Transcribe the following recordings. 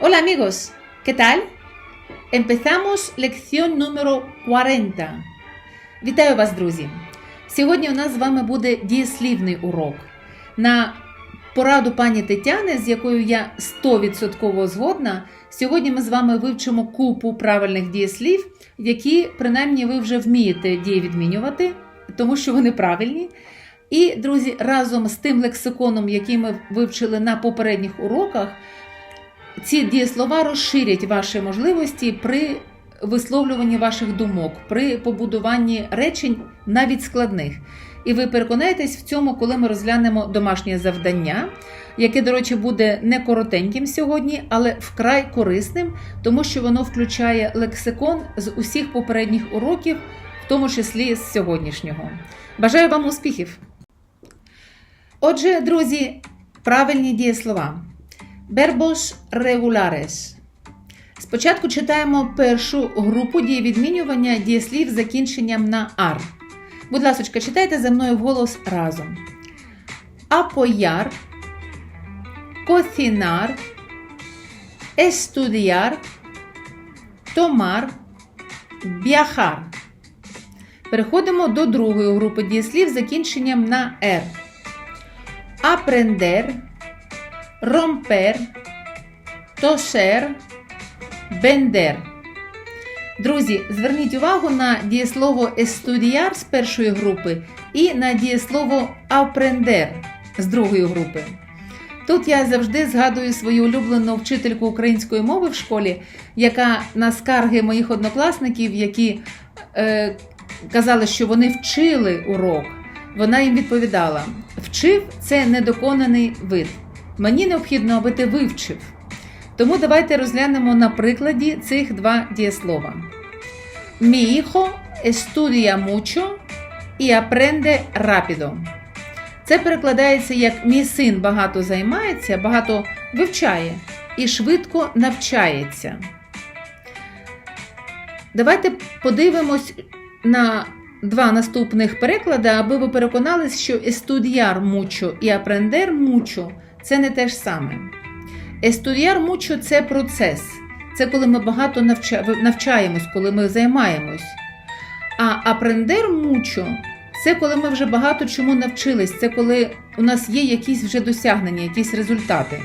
Hola amigos, ¿qué tal? Empezamos lección número 40. Вітаю вас, друзі! Сьогодні у нас з вами буде дієслівний урок. На пораду пані Тетяни, з якою я 100% згодна, сьогодні ми з вами вивчимо купу правильних дієслів, які принаймні ви вже вмієте дієвідмінювати, тому що вони правильні. І, друзі, разом з тим лексиконом, який ми вивчили на попередніх уроках, ці дієслова розширять ваші можливості при висловлюванні ваших думок, при побудуванні речень навіть складних. І ви переконаєтесь в цьому, коли ми розглянемо домашнє завдання, яке, до речі, буде не коротеньким сьогодні, але вкрай корисним, тому що воно включає лексикон з усіх попередніх уроків, в тому числі з сьогоднішнього. Бажаю вам успіхів! Отже, друзі, правильні дієслова. Verbos regulares. Спочатку читаємо першу групу дієвідмінювання дієслів з закінченням на ар. Будь ласка, читайте за мною вголос разом. Apoyar, cocinar, estudiar, tomar, viajar. Переходимо до другої групи дієслів з закінченням на «р». Aprender, romper, toser, vender. Друзі, зверніть увагу на дієслово estudiar з першої групи і на дієслово aprender з другої групи. Тут я завжди згадую свою улюблену вчительку української мови в школі, яка на скарги моїх однокласників, які е, казали, що вони вчили урок, вона їм відповідала: вчив це недоконаний вид. Мені необхідно, аби ти вивчив. Тому давайте розглянемо на прикладі цих два дієслова. Mi hijo estudia mucho y aprende rápido. Це перекладається як мій син багато займається, багато вивчає і швидко навчається. Давайте подивимось на два наступних переклади, аби ви переконались, що estudiar mucho і aprender mucho – це не те ж саме. Estudiar mucho – це процес. Це коли ми багато навчаємось, коли ми займаємось. А aprender mucho – це коли ми вже багато чому навчились, це коли у нас є якісь вже досягнення, якісь результати.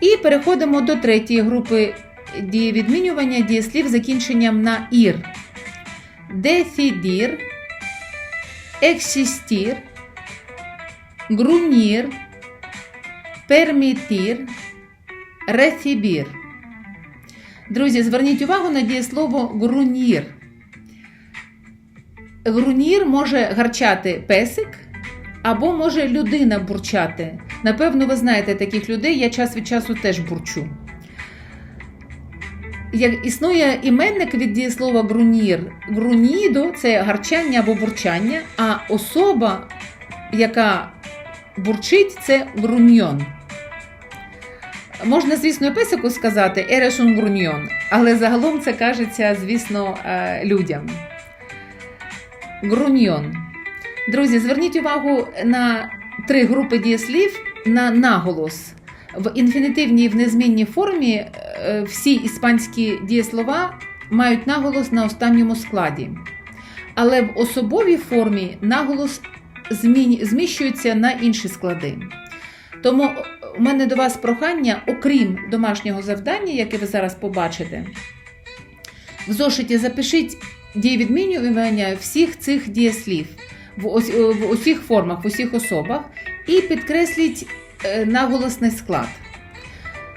І переходимо до третьої групи дієвідмінювання дієслів закінченням на ір. Decidir, existir, gruñir, permitir, recibir. Друзі, зверніть увагу на дієслово грунір. Грунір може гарчати песик або може людина бурчати. Напевно, ви знаєте таких людей, я час від часу теж бурчу. Як існує іменник від дієслова грунір. Грунідо це гарчання або бурчання, а особа, яка бурчить, це груньйон. Можна, звісно, песику сказати ерешун груньйон, але загалом це кажеться, звісно, людям. Груньйон. Друзі, зверніть увагу на три групи дієслів на наголос. В інфінітивній в незмінній формі всі іспанські дієслова мають наголос на останньому складі. Але в особовій формі наголос зміщується на інші склади. Тому у мене до вас прохання, окрім домашнього завдання, яке ви зараз побачите, в зошиті запишіть дієвідмінювання всіх цих дієслів в усіх формах, в усіх особах, і підкресліть наголосний склад.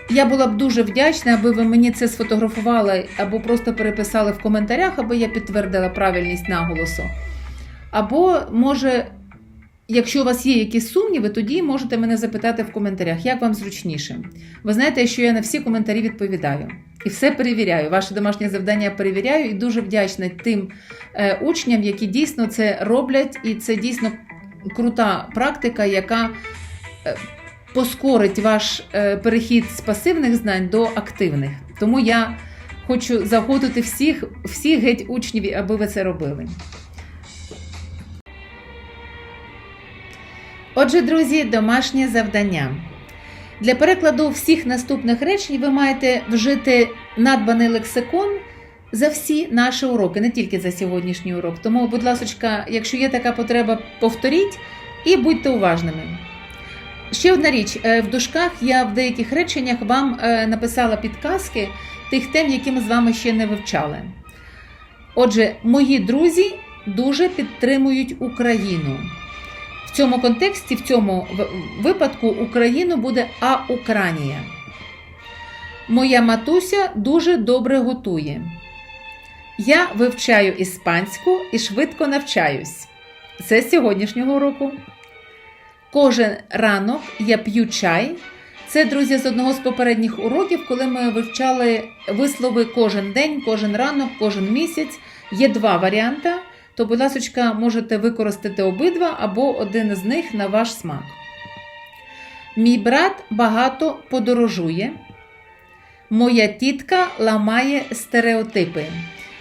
Я була б дуже вдячна, аби ви мені це сфотографували або просто переписали в коментарях, аби я підтвердила правильність наголосу. Або, може, якщо у вас є якісь сумніви, тоді можете мене запитати в коментарях, як вам зручніше. Ви знаєте, що я на всі коментарі відповідаю. І все перевіряю. Ваше домашнє завдання перевіряю і дуже вдячна тим е, учням, які дійсно це роблять, і це дійсно крута практика, яка е, поскорить ваш е, перехід з пасивних знань до активних. Тому я хочу заходити всіх, всіх геть учнів, аби ви це робили. Отже, друзі, домашнє завдання. Для перекладу всіх наступних речень ви маєте вжити надбаний лексикон за всі наші уроки, не тільки за сьогоднішній урок. Тому, будь ласка, якщо є така потреба, повторіть і будьте уважними. Ще одна річ: Е, в дужках я в деяких реченнях вам е, написала підказки тих тем, які ми з вами ще не вивчали. Отже, мої друзі дуже підтримують Україну. В цьому контексті, в цьому випадку, Україну буде А Українія. Моя матуся дуже добре готує. Я вивчаю іспанську і швидко навчаюсь. Це з сьогоднішнього уроку. Кожен ранок я п'ю чай. Це, друзі, з одного з попередніх уроків, коли ми вивчали вислови кожен день, кожен ранок, кожен місяць. Є два варіанти, то, будь ласка, можете використати обидва або один з них на ваш смак. Мій брат багато подорожує. Моя тітка ламає стереотипи.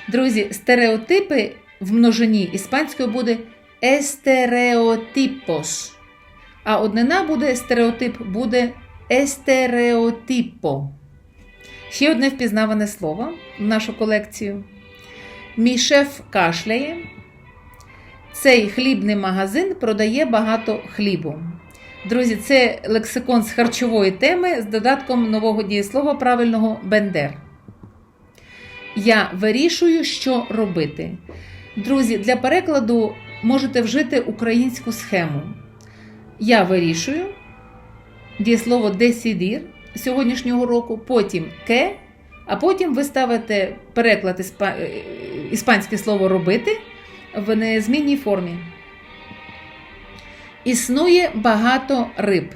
Друзі, стереотипи в множині іспанською буде естереотипос. А однина буде стереотип, буде естереотипо. Ще одне впізнаване слово в нашу колекцію. Мій шеф кашляє. Цей хлібний магазин продає багато хлібу. Друзі, це лексикон з харчової теми з додатком нового дієслова правильного бендер. Я вирішую, що робити. Друзі, для перекладу можете вжити українську схему. Я вирішую дієслово decidir сьогоднішнього року, потім ке, а потім ви ставите переклад е, іспанське слово робити в незмінній формі. Існує багато риб.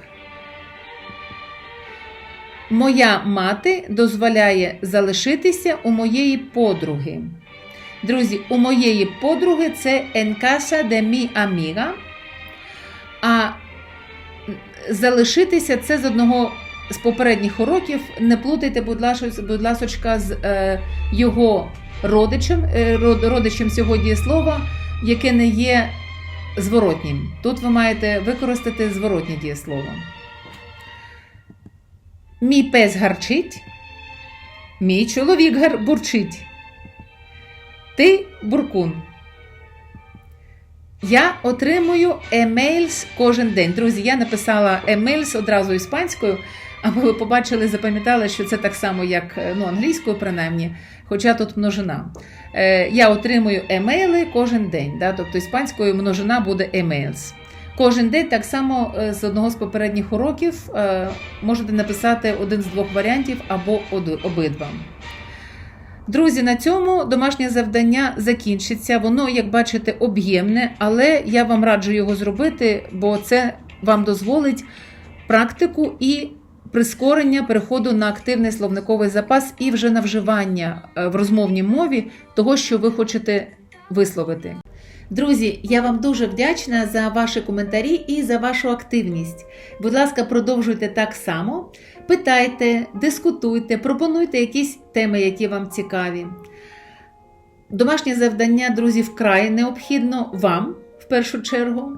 Моя мати дозволяє залишитися у моєї подруги. Друзі, у моєї подруги це en casa de mi amiga. А залишитися це з одного з попередніх уроків. Не плутайте, будь ласочка, з е, його родичем, е, род- родичем цього дієслова, яке не є зворотнім. Тут ви маєте використати зворотнє дієслово. Мій пес гарчить, мій чоловік бурчить. Ти буркун. Я отримую емейлс кожен день. Друзі, я написала емейлс одразу іспанською, аби ви побачили, запам'ятали, що це так само, як ну, англійською, принаймні, хоча тут множина. Е, я отримую емейли кожен день. Да? Тобто іспанською множина буде емейлс. Кожен день так само е, з одного з попередніх уроків е, можете написати один з двох варіантів або обидва. Друзі, на цьому домашнє завдання закінчиться. Воно, як бачите, об'ємне, але я вам раджу його зробити, бо це вам дозволить практику і прискорення переходу на активний словниковий запас і вже на вживання е, в розмовній мові того, що ви хочете висловити. Друзі, я вам дуже вдячна за ваші коментарі і за вашу активність. Будь ласка, продовжуйте так само. Питайте, дискутуйте, пропонуйте якісь теми, які вам цікаві. Домашнє завдання, друзі, вкрай необхідно вам в першу чергу.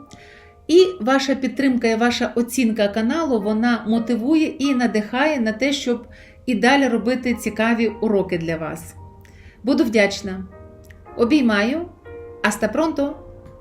І ваша підтримка і ваша оцінка каналу вона мотивує і надихає на те, щоб і далі робити цікаві уроки для вас. Буду вдячна. Обіймаю. Hasta pronto!